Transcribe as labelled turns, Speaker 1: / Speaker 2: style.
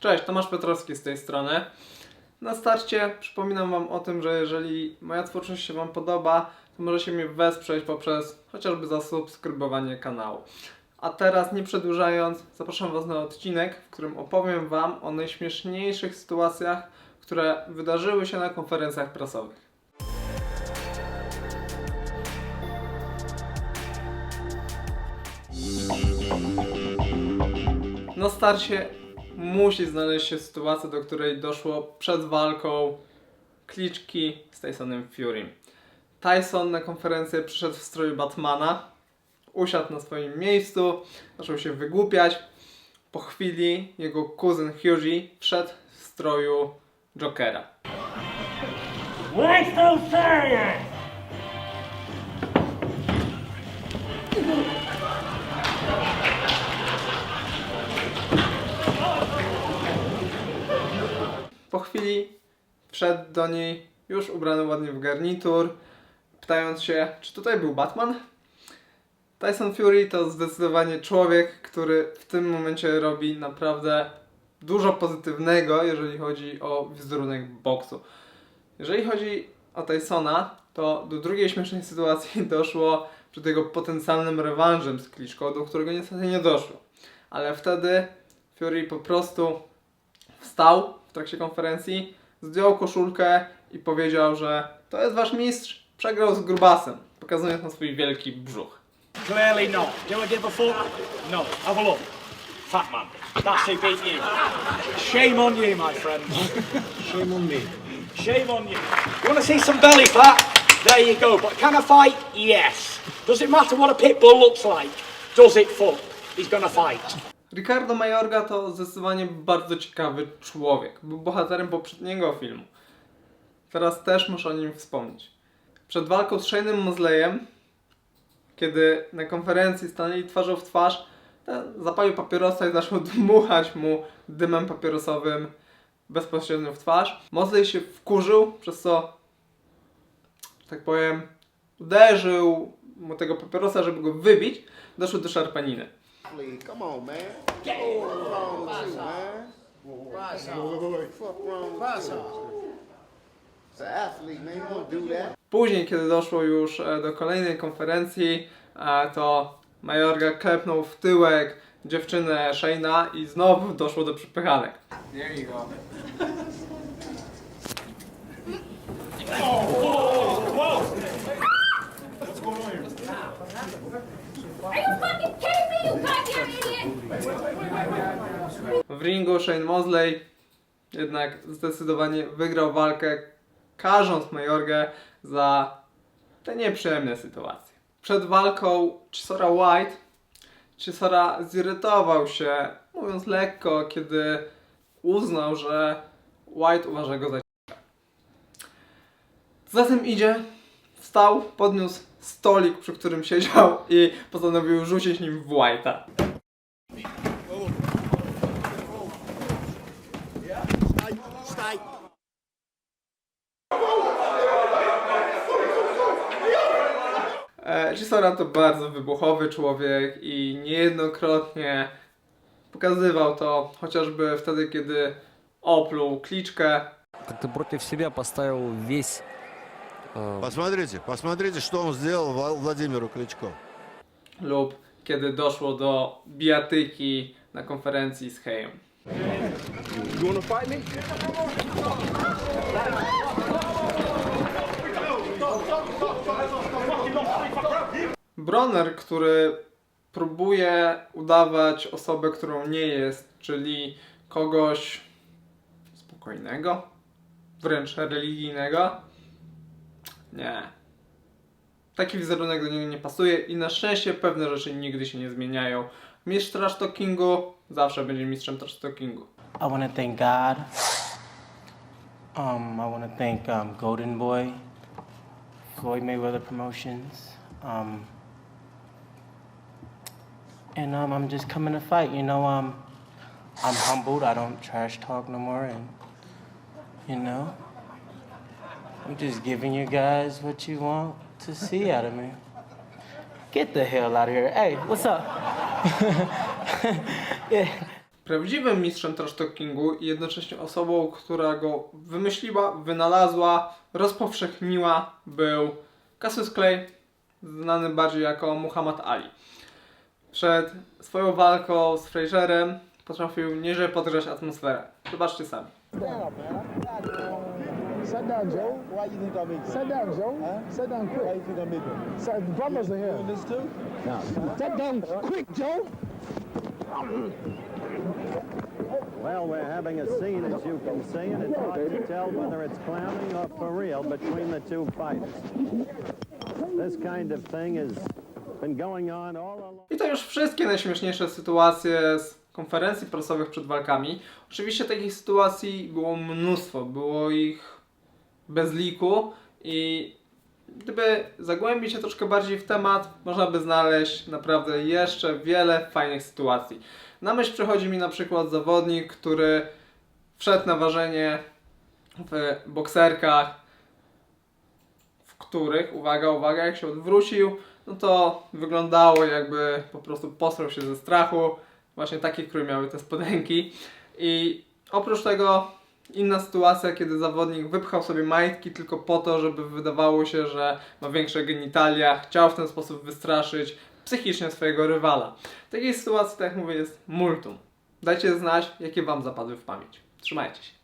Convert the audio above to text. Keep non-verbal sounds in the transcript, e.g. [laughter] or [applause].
Speaker 1: Cześć, Tomasz Petrowski z tej strony. Na starcie przypominam Wam o tym, że jeżeli moja twórczość się Wam podoba, to możecie mnie wesprzeć poprzez chociażby zasubskrybowanie kanału. A teraz, nie przedłużając, zapraszam Was na odcinek, w którym opowiem Wam o najśmieszniejszych sytuacjach, które wydarzyły się na konferencjach prasowych. Na starcie musi znaleźć się sytuacja, do której doszło przed walką Kliczki z Tysonem Fury. Tyson na konferencję przyszedł w stroju Batmana, usiadł na swoim miejscu, zaczął się wygłupiać. Po chwili jego kuzyn Hughie wszedł w stroju Jokera.
Speaker 2: What's so serious?
Speaker 1: Po chwili wszedł do niej, już ubrany ładnie w garnitur, pytając się, czy tutaj był Batman? Tyson Fury to zdecydowanie człowiek, który w tym momencie robi naprawdę dużo pozytywnego, jeżeli chodzi o wizerunek boksu. Jeżeli chodzi o Tysona, to do drugiej śmiesznej sytuacji [laughs] doszło przed jego potencjalnym rewanżem z Kliczką, do którego niestety nie doszło. Ale wtedy Fury po prostu wstał w trakcie konferencji, zdjął koszulkę i powiedział, że to jest wasz mistrz, przegrał z grubasem, pokazując na swój wielki brzuch.
Speaker 2: Clearly not. Do I give a fuck? No. Have a look. Fat man. That's who beat you. Shame on you, my friend. [laughs]
Speaker 3: Shame on me.
Speaker 2: Shame on you. You want to see some belly fat? There you go. But can I fight? Yes. Does it matter what a pit bull looks like? Does it fuck? He's gonna fight.
Speaker 1: Ricardo Mayorga to zdecydowanie bardzo ciekawy człowiek. Był bohaterem poprzedniego filmu. Teraz też muszę o nim wspomnieć. Przed walką z Shane'em Mosleyem, kiedy na konferencji stanęli twarzą w twarz, zapalił papierosa i zaczął [laughs] dmuchać mu dymem papierosowym bezpośrednio w twarz. Mosley się wkurzył, przez co, tak powiem, uderzył mu tego papierosa, żeby go wybić. Doszło do szarpaniny.
Speaker 3: Please, come on, man. Oh, what's wrong with you, man? Fuck wrong with you? It's an athlete, man. You don't do that.
Speaker 1: Później, kiedy doszło już e, do kolejnej konferencji, e, to Majorga klepnął w tyłek dziewczynę Shane'a i znowu doszło do przypychanek. There you go. [laughs]
Speaker 4: Are you fucking kidding me, you goddamn idiot?
Speaker 1: W ringu Shane Mosley jednak zdecydowanie wygrał walkę, karząc Majorgę za te nieprzyjemne sytuacje. Przed walką Chisora White Chisora zirytował się, mówiąc lekko, kiedy uznał, że White uważa go za Za tym idzie, wstał, podniósł stolik, przy którym siedział i postanowił rzucić nim w White'a.
Speaker 3: Stay.
Speaker 1: E, Chisora to bardzo wybuchowy człowiek i niejednokrotnie pokazywał to chociażby wtedy, kiedy opluł kliczkę.
Speaker 5: как ты против себя поставил весь э,
Speaker 6: Посмотрите, посмотрите, что он сделал Ва- Владимиру Кличко.
Speaker 1: lub kiedy doszło do bijatyki na konferencji z Hejem. Bronner, który próbuje udawać osobę, którą nie jest, czyli kogoś spokojnego, wręcz religijnego. Nie. Taki wizerunek do niego nie pasuje i na szczęście pewne rzeczy nigdy się nie zmieniają. Mistrz trash talkingu zawsze będzie mistrzem trash talkingu.
Speaker 7: I want to thank God. Um, I want to thank um, Golden Boy, Floyd Mayweather Promotions. Um, and um, I'm just coming to fight. You know, um, I'm humbled. I don't trash talk no more, and you know, I'm just giving you guys what you want to see out of me. Get the hell out of here! Hey, what's up? [laughs] yeah.
Speaker 1: Prawdziwym mistrzem trash talkingu i jednocześnie osobą, która go wymyśliła, wynalazła, rozpowszechniła, był Cassius Clay, znany bardziej jako Muhammad Ali. Przed swoją walką z Fraserem potrafił nieźle podgrzać atmosferę. Zobaczcie sami.
Speaker 8: Sit down, Joe. Why you think I'm making? Sit down, Joe. Huh? Sit down quick. Why you think I'm making? Sit, the brothers are here. Doing this too? No. Sit down quick, Joe.
Speaker 9: Well, we're having a scene, as you can see, and it's hard to tell whether it's clowning or for real between the two fighters. This kind of thing has been going on all along.
Speaker 1: I to już wszystkie najśmieszniejsze sytuacje z konferencji prasowych przed walkami. Oczywiście takich sytuacji było mnóstwo, było ich bez liku i gdyby zagłębić się troszkę bardziej w temat, można by znaleźć naprawdę jeszcze wiele fajnych sytuacji. Na myśl przychodzi mi na przykład zawodnik, który wszedł na ważenie w bokserkach, w których, uwaga, uwaga, jak się odwrócił, no to wyglądało jakby po prostu posrał się ze strachu, właśnie takich, które miały te spodenki. I oprócz tego inna sytuacja, kiedy zawodnik wypchał sobie majtki tylko po to, żeby wydawało się, że ma większe genitalia, chciał w ten sposób wystraszyć psychicznie swojego rywala. Takiej sytuacji, tak jak mówię, jest multum. Dajcie znać, jakie Wam zapadły w pamięć. Trzymajcie się.